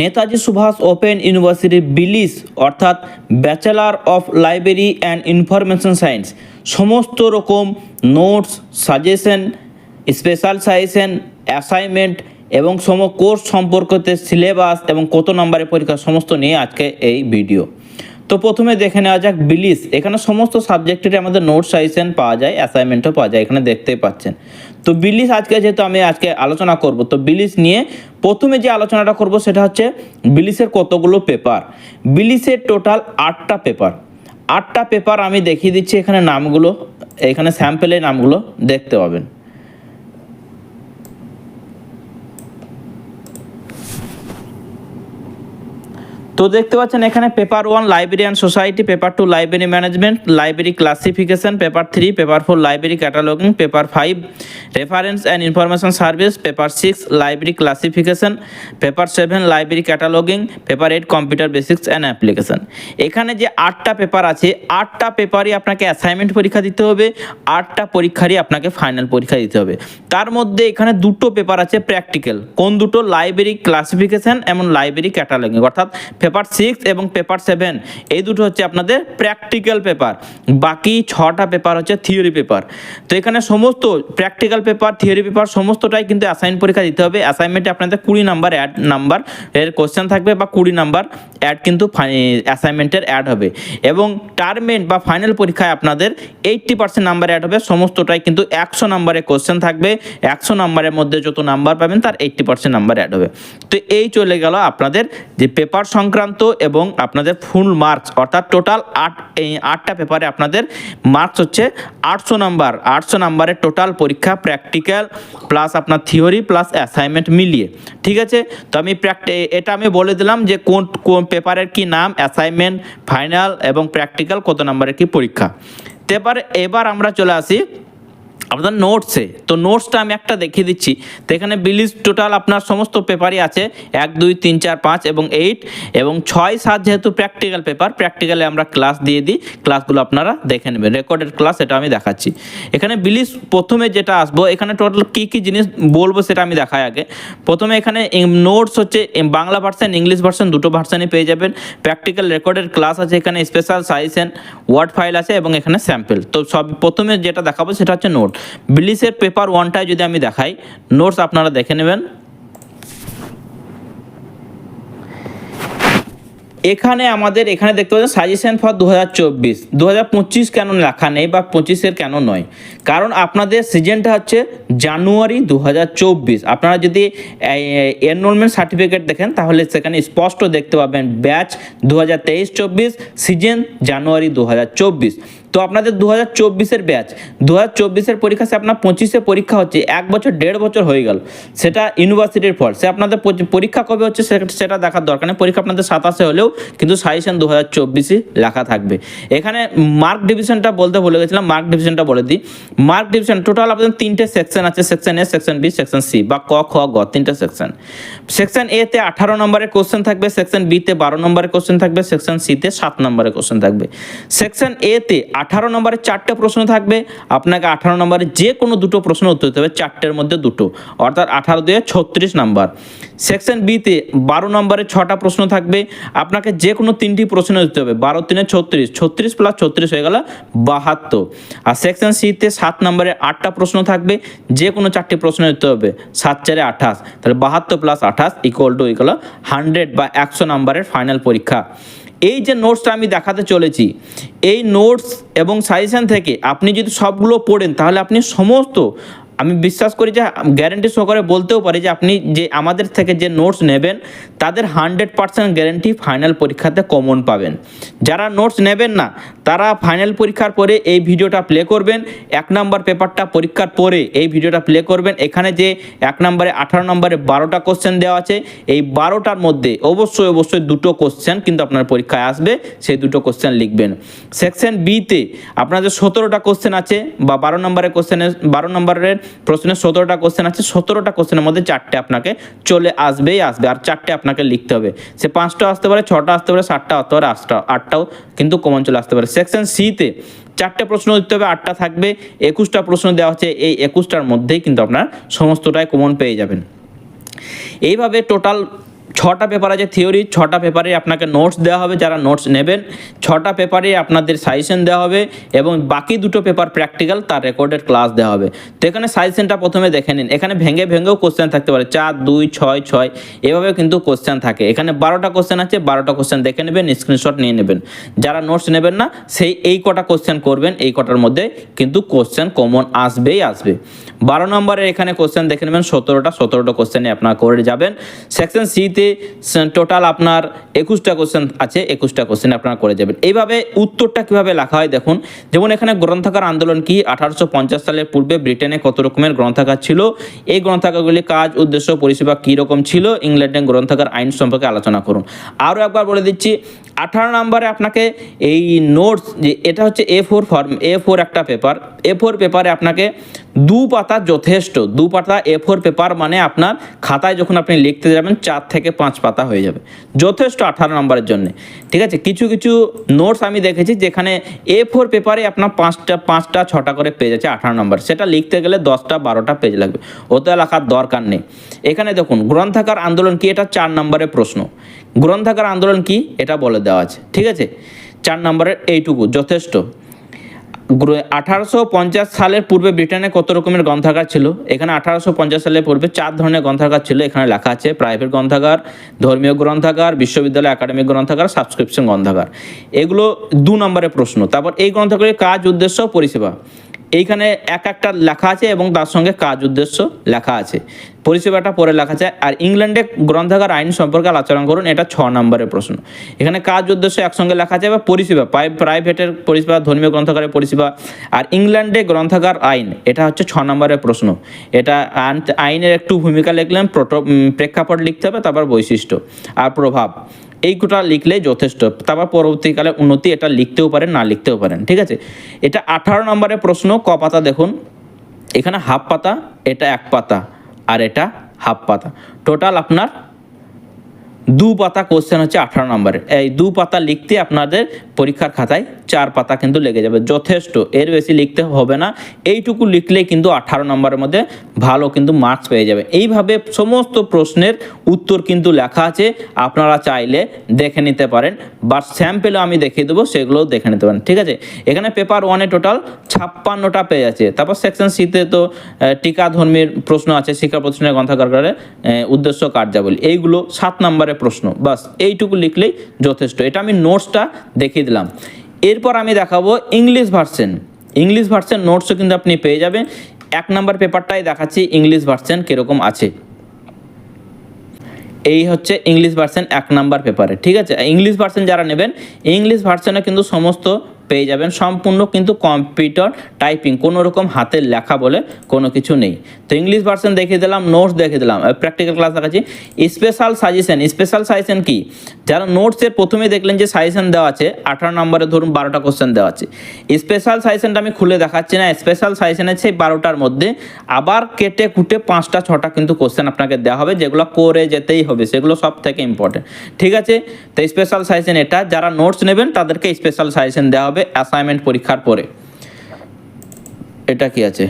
Netaji Subhash open university BLIS, অর্থাৎ bachelor of library and information science, সমস্ত রকম notes, suggestion, special suggestion, assignment এবং সম course সম্পর্কিত সিলেবাস এবং কত নম্বরের পরীক্ষা, সমস্ত নিয়ে আজকে এই ভিডিও। তো প্রথমে দেখে নেওয়া যাক বিলিস। এখানে সমস্ত সাবজেক্টের আমাদের নোট সাজেশন পাওয়া যায়, অ্যাসাইনমেন্টও পাওয়া যায়, এখানে দেখতেই পাচ্ছেন। তো বিলিস আজকে যেহেতু আমি আজকে আলোচনা করব, তো বিলিস নিয়ে প্রথমে যে আলোচনাটা করব সেটা হচ্ছে বিলিসের কতগুলো পেপার। বিলিসের টোটাল আটটা পেপার। আটটা পেপার আমি দেখিয়ে দিচ্ছি, এখানে নামগুলো, এখানে স্যাম্পেলের নামগুলো দেখতে পাবেন। তো দেখতে পাচ্ছেন এখানে paper one library and society, paper two library management, library classification, paper three, paper four library cataloguing, paper five reference and information service, paper six library classification, paper seven library cataloguing, paper eight computer basics and application. এখানে যে আটটা paper আছে, আটটা পেপারই আপনাকে assignment পরীক্ষা দিতে হবে, আটটা পরীক্ষারই আপনাকে ফাইনাল পরীক্ষা দিতে হবে। তার মধ্যে এখানে দুটো পেপার আছে প্র্যাকটিক্যাল। কোন দুটো? লাইব্রেরি ক্লাসিফিকেশন এবং লাইব্রেরি ক্যাটালগিং। অর্থাৎ পেপার সিক্স এবং পেপার সেভেন এই দুটো হচ্ছে আপনাদের প্র্যাকটিক্যাল পেপার বাকি ছটা পেপার হচ্ছে থিওরি পেপার তো এখানে সমস্ত প্র্যাকটিক্যাল পেপার থিওরি পেপার সমস্তটাই কিন্তু অ্যাসাইন পরীক্ষা দিতে হবে। অ্যাসাইনমেন্টে আপনাদের কুড়ি নাম্বার অ্যাড নাম্বার এর কোশ্চেন থাকবে বা কুড়ি নাম্বার অ্যাড কিন্তু অ্যাসাইনমেন্টের অ্যাড হবে। এবং টার্মেন্ট বা ফাইনাল পরীক্ষায় আপনাদের এইট্টি পার্সেন্ট নাম্বার অ্যাড হবে। সমস্তটাই কিন্তু একশো নাম্বারের কোশ্চেন থাকবে। একশো নাম্বারের মধ্যে যত নাম্বার পাবেন, তার এইট্টি পার্সেন্ট নাম্বার অ্যাড হবে। তো এই চলে গেল আপনাদের যে পেপার সংক্রান্ত এবং আপনাদের ফুল মার্কস অর্থাৎ টোটাল আট, এই আটটা পেপারে আপনাদের মার্কস হচ্ছে আটশো নাম্বার আটশো নাম্বারের টোটাল পরীক্ষা প্র্যাকটিক্যাল প্লাস আপনার থিওরি প্লাস অ্যাসাইনমেন্ট মিলিয়ে, ঠিক আছে? তো আমি প্র্যাকটি এটা আমি বলে দিলাম যে কোন কোন পেপারের কি নাম অ্যাসাইনমেন্ট ফাইনাল এবং প্র্যাকটিক্যাল কত নাম্বারের কি পরীক্ষা। তো এবার এবার আমরা চলে আসি আপনার নোটসে তো নোটসটা আমি একটা দেখিয়ে দিচ্ছি। তো এখানে বিলিজ টোটাল আপনার সমস্ত পেপারই আছে। এক, দুই, তিন, চার, পাঁচ এবং এইট এবং ছয় সাত যেহেতু প্র্যাকটিক্যাল পেপার প্র্যাকটিক্যালে আমরা ক্লাস দিয়ে দিই। ক্লাসগুলো আপনারা দেখে নেবেন। রেকর্ডেড ক্লাস এটা আমি দেখাচ্ছি। এখানে বিলিজ প্রথমে যেটা আসব, এখানে টোটাল কী কী জিনিস বলব সেটা আমি দেখাই আগে। প্রথমে এখানে নোটস হচ্ছে বাংলা ভার্সন ইংলিশ ভার্সন দুটো ভার্সনই পেয়ে যাবেন। প্র্যাকটিক্যাল রেকর্ডেড ক্লাস আছে এখানে স্পেশাল সাইজেন ওয়ার্ড ফাইল আছে এবং এখানে স্যাম্পেল তো সব প্রথমে যেটা দেখাবো সেটা হচ্ছে নোট বিলিসের পেপার ওয়ানটায় যদি আমি দেখাই নোটস আপনারা দেখে নেবেন। এখানে আমাদের, এখানে দেখতে পাচ্ছেন সাজেশন ফর দু হাজার চব্বিশ। দু হাজার পঁচিশ কেন লেখা নেই বা পঁচিশের কেন নয়? কারণ আপনাদের সিজনটা হচ্ছে জানুয়ারি দু হাজার চব্বিশ। আপনারা যদি এনরোলমেন্ট সার্টিফিকেট দেখেন, তাহলে সেখানে স্পষ্ট দেখতে পাবেন ব্যাচ দু হাজার চব্বিশ, সিজন জানুয়ারি দু হাজার চব্বিশ। তো আপনাদের দু হাজার চব্বিশের ব্যাচ দু হাজার চব্বিশের পরীক্ষা সে আপনার পঁচিশে পরীক্ষা হচ্ছে, এক বছর, দেড় বছর হয়ে গেল। সেটা ইউনিভার্সিটির ফল। সে আপনাদের পরীক্ষা কবে হচ্ছে সেটা দেখার দরকার নেই। পরীক্ষা আপনাদের সাতাশে হলেও কিন্তু সাজেশন দু হাজার চব্বিশই লেখা থাকবে। এখানে মার্ক ডিভিশনটা বলতে ভুলে গেছিলাম মার্ক ডিভিশনটা বলে দিই। মার্ক ডিভিশন টোটাল আপনাদের তিনটে সেকশন আছে section A section B section C বা ক, খ, গ, তিনটে সেকশন সেকশন এ তে আঠারো নম্বরের কোশ্চেন থাকবে সেকশন বি তে বারো নম্বরের কোশ্চেন থাকবে সেকশন সি তে সাত নম্বরের কোশ্চেন থাকবে। সেকশন এ তে আঠারো নম্বরের চারটে প্রশ্ন থাকবে, আপনাকে আঠারো নম্বরে যে কোনো দুটো প্রশ্ন উত্তর দিতে হবে, চারটের মধ্যে দুটো, অর্থাৎ আঠারো দিয়ে ছত্রিশ নম্বর। সেকশন বিতে বারো নম্বরে ছটা প্রশ্ন থাকবে, আপনাকে যে কোনো তিনটি প্রশ্ন দিতে হবে, বারো, তিনে ছত্রিশ ছত্রিশ প্লাস ছত্রিশ হয়ে গেল বাহাত্তর। আর সেকশন সিতে সাত নম্বরে আটটা প্রশ্ন থাকবে, যে কোনো চারটি প্রশ্ন দিতে হবে। সাত চারে আঠাশ। তাহলে বাহাত্তর প্লাস আঠাশ ইকুয়াল টু ইকুয়াল হান্ড্রেড বা একশো নম্বরের ফাইনাল পরীক্ষা। এই যে নোটসটা আমি দেখাতে চলেছি, এই নোটস এবং সাজেশন থেকে আপনি যদি সবগুলো পড়েন, তাহলে আপনি সমস্ত, আমি বিশ্বাস করি যে গ্যারেন্টি সহকারে বলতেও পারি যে আপনি যে আমাদের থেকে যে নোটস নেবেন, তাদের হান্ড্রেড পার্সেন্ট গ্যারেন্টি ফাইনাল পরীক্ষাতে কমন পাবেন। যারা নোটস নেবেন না তারা ফাইনাল পরীক্ষার পরে এই ভিডিওটা প্লে করবেন। এক নাম্বার পেপারটা পরীক্ষার পরে এই ভিডিওটা প্লে করবেন। এখানে যে এক নম্বরে আঠারো, নম্বরে বারোটা কোশ্চেন দেওয়া আছে। এই বারোটার মধ্যে অবশ্যই অবশ্যই দুটো কোশ্চেন কিন্তু আপনার পরীক্ষায় আসবে। সেই দুটো কোশ্চেন লিখবেন। সেকশন বিতে আপনার যে সতেরোটা কোশ্চেন আছে বা বারো নম্বরের কোশ্চেনে বারো নম্বরের প্রশ্নে সতেরোটা কোশ্চেন আছে। সতেরোটা কোশ্চেনের মধ্যে চারটে আপনাকে চলে আসবেই আসবে। আর চারটে আপনাকে লিখতে হবে। সে পাঁচটা আসতে পারে, ছটা আসতে পারে, সাতটা আসতে পারে, আটটা আটটাও কিন্তু কমন চলে আসতে পারে। সেকশন সিতে চারটে প্রশ্ন দিতে হবে, আটটা থাকবে। একুশটা প্রশ্ন দেওয়া হচ্ছে, এই একুশটার মধ্যেই কিন্তু আপনার সমস্তটাই কমন পেয়ে যাবেন। এইভাবে টোটাল ছটা পেপার আছে থিওরি ছটা পেপারে আপনাকে নোটস দেওয়া হবে, যারা নোটস নেবেন, ছটা পেপারে আপনাদের সাজেশন দেওয়া হবে এবং বাকি দুটো পেপার প্র্যাকটিক্যাল তার রেকর্ডেড ক্লাস দেওয়া হবে। তো এখানে সাজেশনটা প্রথমে দেখে নিন। এখানে ভেঙে ভেঙেও কোশ্চেন থাকতে পারে। চার, দুই, ছয় ছয় এভাবে কিন্তু কোশ্চেন থাকে। এখানে বারোটা কোশ্চেন আছে, বারোটা কোশ্চেন দেখে নেবেন স্ক্রিনশট নিয়ে নেবেন। যারা নোটস নেবেন না, সেই এই কটা কোশ্চেন করবেন, এই কটার মধ্যে কিন্তু কোশ্চেন কমন আসবেই আসবে। বারো নম্বরের এখানে কোশ্চেন দেখে নেবেন, সতেরোটা সতেরোটা কোশ্চেনে আপনার করে যাবেন। সেকশন সিতে টোটাল আপনার একুশটা কোশ্চেন আছে, একুশটা কোশ্চেন আপনারা করে যাবেন। এইভাবে উত্তরটা কীভাবে লেখা হয় দেখুন, যেমন এখানে গ্রন্থাগার আন্দোলন কি, আঠারোশো পঞ্চাশ সালের পূর্বে ব্রিটেনে কত রকমের গ্রন্থাগার ছিল? এই গ্রন্থাগারগুলি কাজ, উদ্দেশ্য, পরিষেবা কী রকম ছিল? ইংল্যান্ডের গ্রন্থাগার আইন সম্পর্কে আলোচনা করুন। আরও একবার বলে দিচ্ছি, আঠারো নম্বরে আপনাকে এই নোটস যে এটা হচ্ছে A four form A four একটা পেপার এ ফোর পেপারে আপনাকে দু পাতা যথেষ্ট। দু পাতা এ ফোর পেপার মানে আপনার খাতায় যখন আপনি লিখতে যাবেন চার থেকে পাঁচ পাতা হয়ে যাবে। যথেষ্ট আঠারো নম্বরের জন্য। ঠিক আছে? কিছু কিছু নোটস আমি দেখেছি যেখানে এ ফোর পেপারে আপনার পাঁচটা পাঁচটা, ছটা করে পেজ আছে আঠারো নম্বর। সেটা লিখতে গেলে দশটা, বারোটা পেজ লাগবে। ওতে লেখার দরকার নেই। এখানে দেখুন গ্রন্থাকার আন্দোলন কি? এটা চার নম্বরের প্রশ্ন। গ্রন্থাকার আন্দোলন কি? এটা বলে দেওয়া আছে। ঠিক আছে? চার নম্বরের এইটুকু, যথেষ্ট। আঠারোশো পঞ্চাশ সালের পূর্বে ব্রিটেনে কত রকমের গ্রন্থাগার ছিল? এখানে আঠারোশো পঞ্চাশ সালের পূর্বে চার ধরনের গ্রন্থাগার ছিল। এখানে লেখা আছে প্রাইভেট গ্রন্থাগার, ধর্মীয় গ্রন্থাগার, বিশ্ববিদ্যালয় একাডেমিক গ্রন্থাগার, সাবস্ক্রিপশন গ্রন্থাগার। এগুলো দু নম্বরের প্রশ্ন। তারপর এই গ্রন্থাগারের কাজ, উদ্দেশ্য, পরিষেবা। এইখানে এক একটা লেখা আছে এবং তার সঙ্গে কাজ উদ্দেশ্য লেখা আছে। পরিষেবাটা পরে লেখা আছে। আর ইংল্যান্ডে গ্রন্থাগার আইন সম্পর্কে আলোচনা করুন, এটা ছ নম্বরের প্রশ্ন। এখানে কাজ উদ্দেশ্য একসঙ্গে লেখা আছে বা পরিষেবা প্রাইভেটের পরিষেবা, ধর্মীয় গ্রন্থাগারের পরিষেবা। আর ইংল্যান্ডে গ্রন্থাগার আইন, এটা হচ্ছে ছ নম্বরের প্রশ্ন। এটা আইন- আইনের একটু ভূমিকা লিখলেন প্রোটো প্রেক্ষাপট লিখতে হবে, তারপর বৈশিষ্ট্য। আর প্রভাব। এইগুটা লিখলে যথেষ্ট। তারপর পরবর্তীকালে উন্নতি এটা লিখতেও পারেন, না লিখতেও পারেন, ঠিক আছে? এটা আঠারো নম্বরের প্রশ্ন, ক পাতা দেখুন। এখানে হাফ পাতা, এটা এক পাতা, আর এটা হাফ পাতা। টোটাল আপনার দু পাতা কোশ্চেন হচ্ছে আঠারো নম্বরের এই দু পাতা লিখতে আপনাদের পরীক্ষার খাতায় চার পাতা কিন্তু লেগে যাবে। যথেষ্ট, এর বেশি লিখতে হবে না। এইটুকু লিখলে কিন্তু আঠারো নম্বরের মধ্যে ভালো কিন্তু মার্কস পেয়ে যাবে। এইভাবে সমস্ত প্রশ্নের উত্তর কিন্তু লেখা আছে। আপনারা চাইলে দেখে নিতে পারেন বা স্যাম্পেলও আমি দেখিয়ে দেবো, সেগুলোও দেখে নিতে পারেন। ঠিক আছে? এখানে পেপার ওয়ানে টোটাল ছাপ্পান্নটা পেয়ে আছে তারপর সেকশন সিতে তো টিকা ধর্মীর প্রশ্ন আছে, শিক্ষা প্রতিষ্ঠানের গ্রন্থাগারের উদ্দেশ্য কার্যাবলী। এইগুলো সাত নম্বরের প্রশ্ন। বাস, এইটুকু লিখলেই যথেষ্ট। এটা আমি নোটসটা দেখিয়ে দিলাম। এরপর আমি দেখাবো ইংলিশ ভার্সেন ইংলিশ ভার্সেন নোটসও কিন্তু আপনি পেয়ে যাবেন। এক নম্বর পেপারটাই দেখাচ্ছি ইংলিশ ভার্সেন কীরকম আছে। এই হচ্ছে ইংলিশ ভার্সন এক নাম্বার পেপারে ঠিক আছে? ইংলিশ ভার্সন যারা নেবেন ইংলিশ ভার্সনে কিন্তু সমস্ত পেয়ে যাবেন। সম্পূর্ণ কিন্তু কম্পিউটার টাইপিং কোনো রকম হাতের লেখা বলে কোনো কিছু নেই। তো ইংলিশ ভার্সন দেখিয়ে দিলাম নোটস দেখিয়ে দিলাম প্র্যাকটিক্যাল ক্লাস দেখাচ্ছি। স্পেশাল সাজেশন স্পেশাল সাজেশন কি? যারা নোটসের প্রথমে দেখলেন যে সাজেশন দেওয়া আছে, আঠারো নম্বরে ধরুন বারোটা কোশ্চেন দেওয়া আছে। স্পেশাল সাজেশনটা আমি খুলে দেখাচ্ছি না স্পেশাল সাজেশনের সেই বারোটার মধ্যে আবার কেটে কুটে পাঁচটা, ছটা কিন্তু কোশ্চেন আপনাকে দেওয়া হবে, যেগুলো করে যেতেই হবে, সেগুলো সব থেকে ইম্পর্টেন্ট ঠিক আছে? তো স্পেশাল সাজেশন এটা, যারা নোটস নেবেন তাদেরকে স্পেশাল সাজেশন দেওয়া হবে। অ্যাসাইনমেন্ট পরীক্ষার পরে। এটা কি আছে?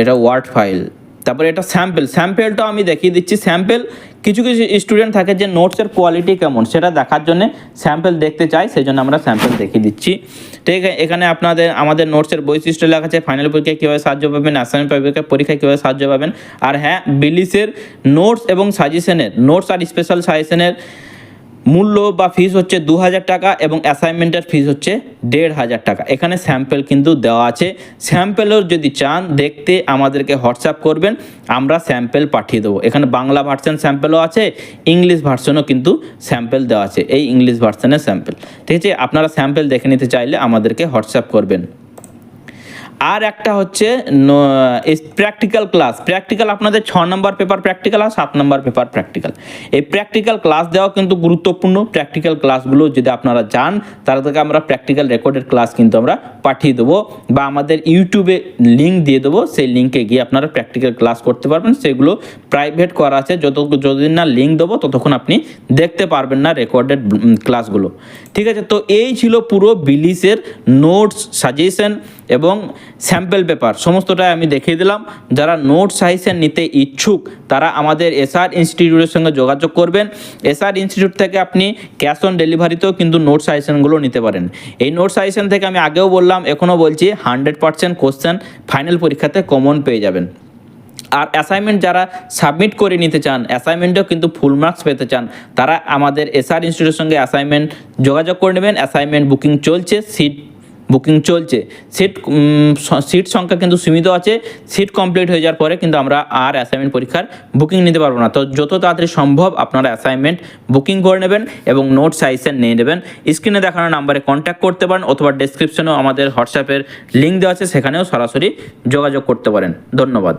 এটা ওয়ার্ড ফাইল তারপরে এটা স্যাম্পেল স্যাম্পেলটাও আমি দেখিয়ে দিচ্ছি। স্যাম্পেল কিছু কিছু স্টুডেন্ট থাকে যে নোটসের কোয়ালিটি কেমন, সেটা দেখার জন্য স্যাম্পেল দেখতে চাই সেই জন্য আমরা স্যাম্পেল দেখিয়ে দিচ্ছি। ঠিক আছে, এখানে আপনাদের, আমাদের নোটসের বৈশিষ্ট্য লেখা আছে ফাইনাল পরীক্ষায় কীভাবে সাহায্য পাবেন অ্যাসাইনমেন্ট পরীক্ষায় পরীক্ষায় কীভাবে সাহায্য পাবেন। আর হ্যাঁ বিলিসের নোটস এবং সাজেশনের নোটস আর স্পেশাল সাজেশনের মূল্য বা ফিস হচ্ছে দু হাজার টাকা এবং অ্যাসাইনমেন্টের ফিস হচ্ছে দেড় হাজার টাকা। এখানে স্যাম্পেল কিন্তু দেওয়া আছে। স্যাম্পেলও যদি চান, দেখতে আমাদেরকে হোয়াটসঅ্যাপ করবেন, আমরা স্যাম্পেল পাঠিয়ে দেবো। এখানে বাংলা ভার্সন স্যাম্পেলও আছে ইংলিশ ভার্সনও কিন্তু স্যাম্পেল দেওয়া আছে, এই ইংলিশ ভার্সনের স্যাম্পেল ঠিক আছে? আপনারা স্যাম্পেল দেখে নিতে চাইলে আমাদেরকে হোয়াটসঅ্যাপ করবেন। আর একটা হচ্ছে প্র্যাকটিক্যাল ক্লাস প্র্যাকটিক্যাল আপনাদের ছ নম্বর পেপার প্র্যাকটিক্যাল আর সাত নম্বর পেপার প্র্যাকটিক্যাল এই প্র্যাকটিক্যাল ক্লাস দেওয়া কিন্তু গুরুত্বপূর্ণ। প্র্যাকটিক্যাল ক্লাসগুলো যদি আপনারা যান তাদেরকে আমরা প্র্যাকটিক্যাল রেকর্ডেড ক্লাস কিন্তু আমরা পাঠিয়ে দেবো বা আমাদের ইউটিউবে লিঙ্ক দিয়ে দেবো। সেই লিঙ্কে গিয়ে আপনারা প্র্যাকটিক্যাল ক্লাস করতে পারবেন। সেগুলো প্রাইভেট করা আছে। যত, যতদিন না লিঙ্ক দেবো, ততক্ষণ আপনি দেখতে পারবেন না রেকর্ডেড ক্লাসগুলো ঠিক আছে? তো এই ছিল পুরো বিলিসের নোটস সাজেশন এবং স্যাম্পেল পেপার, সমস্তটাই আমি দেখিয়ে দিলাম। যারা নোট সাজেশন নিতে ইচ্ছুক, তারা আমাদের এসআর ইনস্টিটিউটের সঙ্গে যোগাযোগ করবেন। এসআর ইনস্টিটিউট থেকে আপনি ক্যাশ অন ডেলিভারিতেও কিন্তু নোট সাজেশনগুলো নিতে পারেন। এই নোট সাজেশন থেকে আমি আগেও বললাম, এখনও বলছি, হান্ড্রেড পার্সেন্ট কোশ্চেন ফাইনাল পরীক্ষাতে কমন পেয়ে যাবেন। আর অ্যাসাইনমেন্ট যারা সাবমিট করে নিতে চান, অ্যাসাইনমেন্টেও কিন্তু ফুল মার্কস পেতে চান, তারা আমাদের এসআর ইনস্টিটিউটের সঙ্গে অ্যাসাইনমেন্ট যোগাযোগ করে নেবেন। অ্যাসাইনমেন্ট বুকিং চলছে, সিট বুকিং চলছে। সিট সিট সংখ্যা কিন্তু সীমিত আছে। সিট কমপ্লিট হয়ে যাওয়ার পরে কিন্তু আমরা আর অ্যাসাইনমেন্ট পরীক্ষার বুকিং নিতে পারব না। তো যত তাড়াতাড়ি সম্ভব আপনারা অ্যাসাইনমেন্ট বুকিং করে নেবেন এবং নোট সাইজের নিয়ে নেবেন। স্ক্রিনে দেখানো নাম্বারে কন্ট্যাক্ট করতে পারেন অথবা ডেসক্রিপশনেও আমাদের হোয়াটসঅ্যাপের লিঙ্ক দেওয়া আছে। সেখানেও সরাসরি যোগাযোগ করতে পারেন। ধন্যবাদ।